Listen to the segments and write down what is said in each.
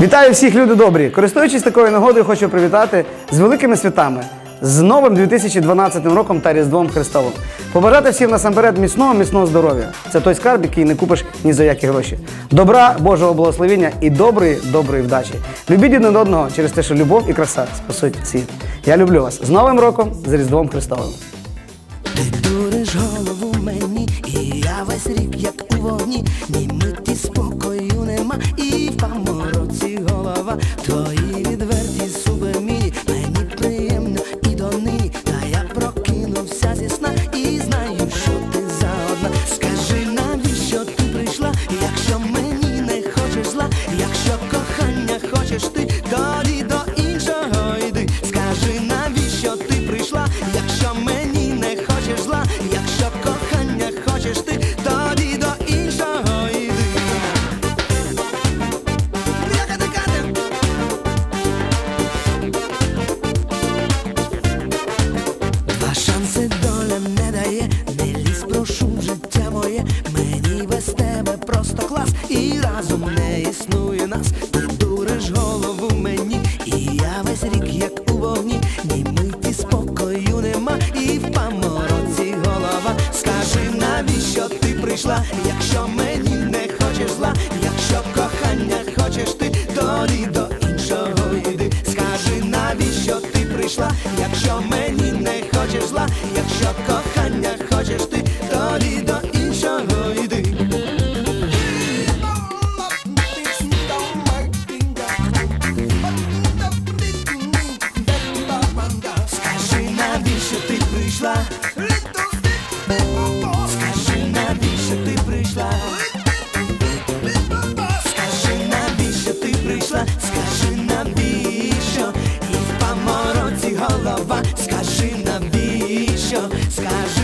Вітаю всіх, люди добрі! Користуючись такою нагодою, хочу привітати з великими святами, з новим 2012 роком та Різдвом Христовим. Побажати всім насамперед міцного, міцного здоров'я. Це той скарб, який не купиш ні за які гроші. Добра, Божого благословення і доброї, доброї вдачі. Любіть один одного через те, що любов і краса спасуть світ. Я люблю вас з Новим роком, з Різдвом Христовим. Ти дуриш голову мені, і я весь рік, як у вогні, тоді до іншого йди. Скажи, навіщо ти прийшла, якщо мені не хочеш зла, якщо кохання хочеш ти, тоді до іншого йди. Два шанси доля не дає, не лізь, прошу життя моє, мені без тебе просто клас, і разом не існує тоді до іншого йди. Скажи, навіщо ти прийшла, якщо мені не хочеш зла, якщо кохання хочеш ти, тоді до іншого йди. Скажи, навіщо ти прийшла? Скажи,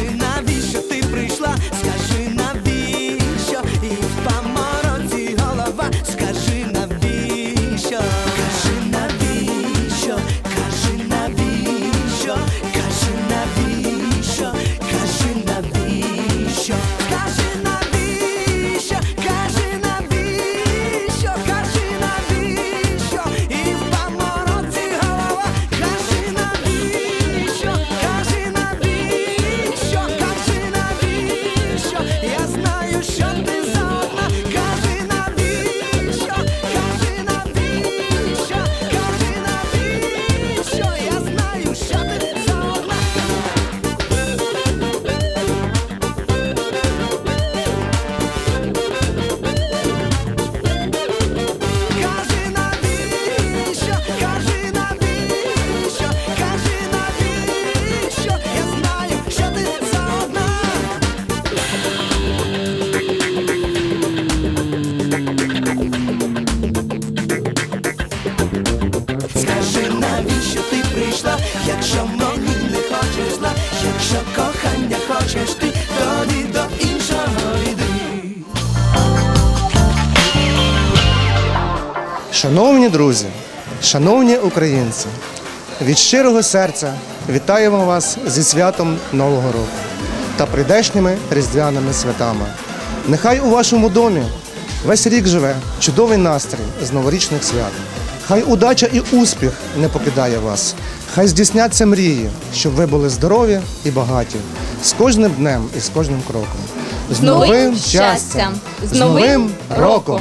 Шановні друзі, шановні українці, від щирого серця вітаємо вас зі святом Нового року та прийдешніми різдвяними святами. Нехай у вашому домі весь рік живе чудовий настрій з новорічних свят. Хай удача і успіх не покидає вас. Хай здійсняться мрії, щоб ви були здорові і багаті з кожним днем і з кожним кроком. З новим щастям! З новим роком!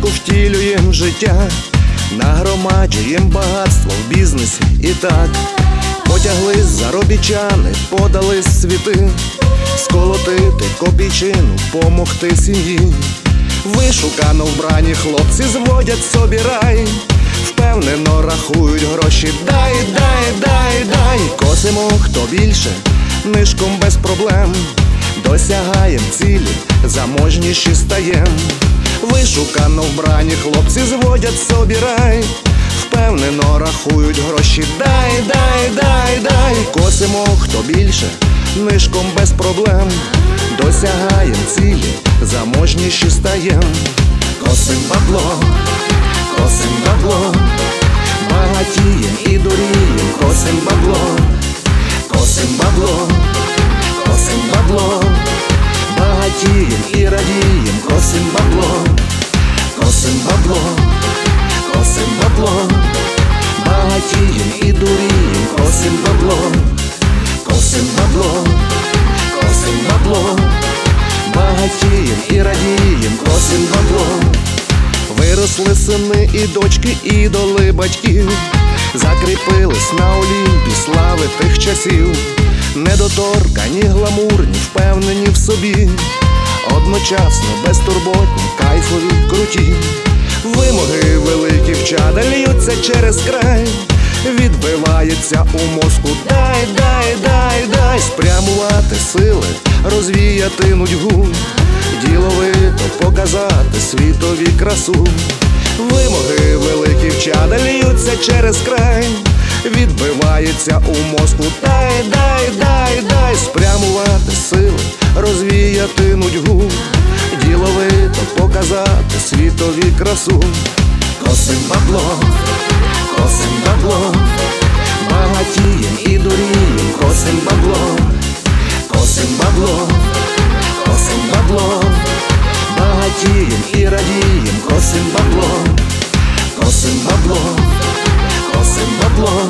Достатку втілюєм життя, нагромаджуєм багатство в бізнесі і так. Потягли заробітчани, подали світи, сколотити копійчину, помогти сім'ї. Вишукано вбрані хлопці зводять собі рай, впевнено рахують гроші. Дай, дай, дай, дай. Косимо хто більше, нишком без проблем. Досягаєм цілі, заможніші стаєм. Вишукано вбрані хлопці зводять собі рай, впевнено рахують гроші. Дай, дай, дай, дай. Косимо хто більше, нишком без проблем. Досягаєм цілі, заможніші стаєм. косим бабло, косим бабло, багатієм і дурієм, і радієм, косим бабло. Виросли сини і дочки, ідоли батьків, закріпились на олімпі слави тих часів, недоторкані, гламурні, впевнені в собі, одночасно безтурботні, кайфові, круті, вимоги великі вчада льються через край, відбивається у мозку, дай, дай, дай, дай, спрямувати сили, розвіяти нудьгу діловито показати світові красу. Вимоги великі вчада льються через край, відбивається у мозку, дай, дай, дай, дай, спрямувати сили, розвіяти нудьгу, діловито показати світові красу. Косим бабло, косим бабло, багатієм і дурієм, косим бабло, косим бабло косим бабло, багатієм і радієм, косим бабло, косим бабло, косим бабло,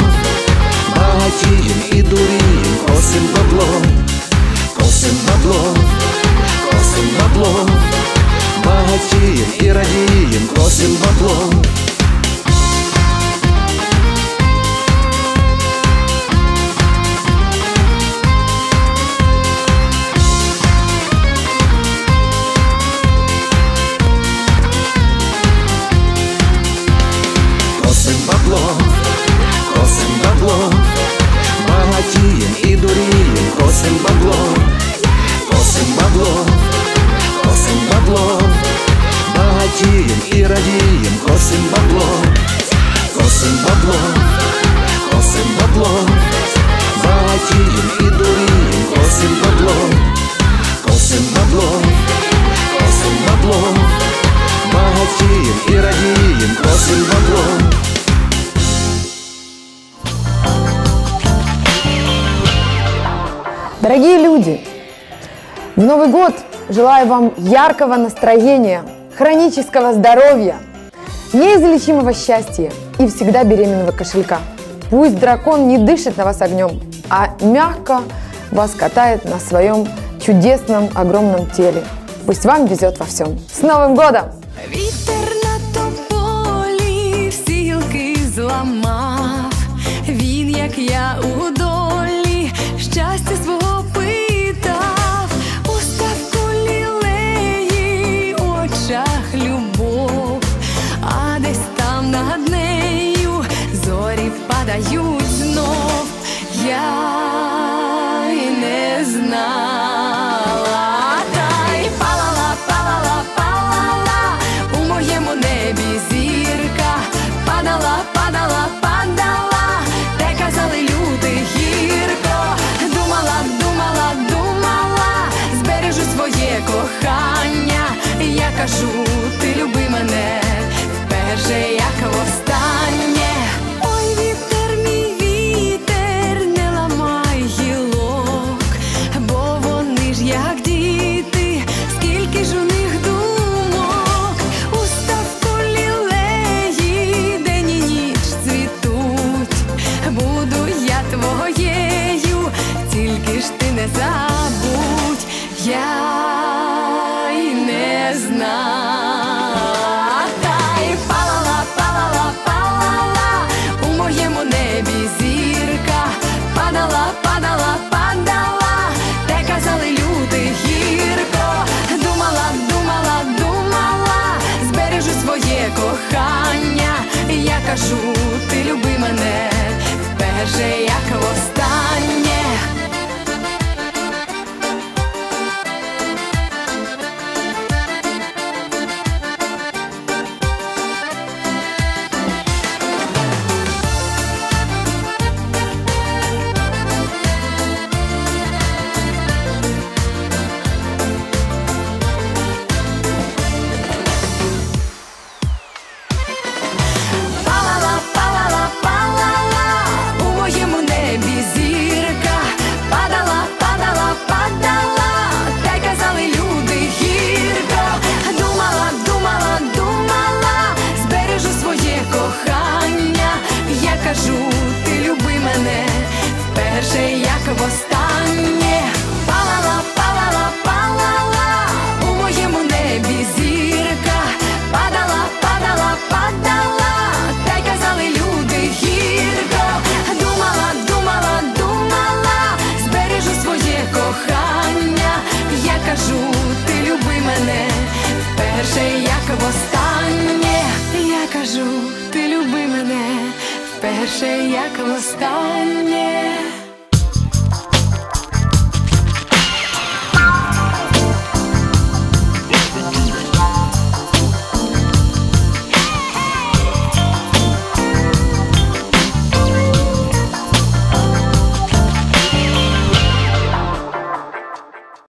багатієм і дурієм, косим бабло, косим бабло, косим бабло, багатієм і радієм, косим бабло. бабло, косим бабло, багатієм і дурієм, косим бабло, косим бабло, косим бабло, багатієм і радієм, косим бабло. Дорогие люди, в Новый год желаю вам яркого настроения, хронического здоровья, неизлечимого счастья и всегда беременного кошелька. Пусть дракон не дышит на вас огнем, а мягко вас катает на своем чудесном огромном теле. Пусть вам везет во всем. С Новым годом! Вітер на тополі всі гілки зламав. Він, як я у долі, щастя свого Впадають знов. Я й не знала, та й палала, палала, палала. У моєму небі зірка, падала, падала, падала, те казали люди гірко, думала, думала, думала, збережу своє кохання. Я кажу, say як востаннє.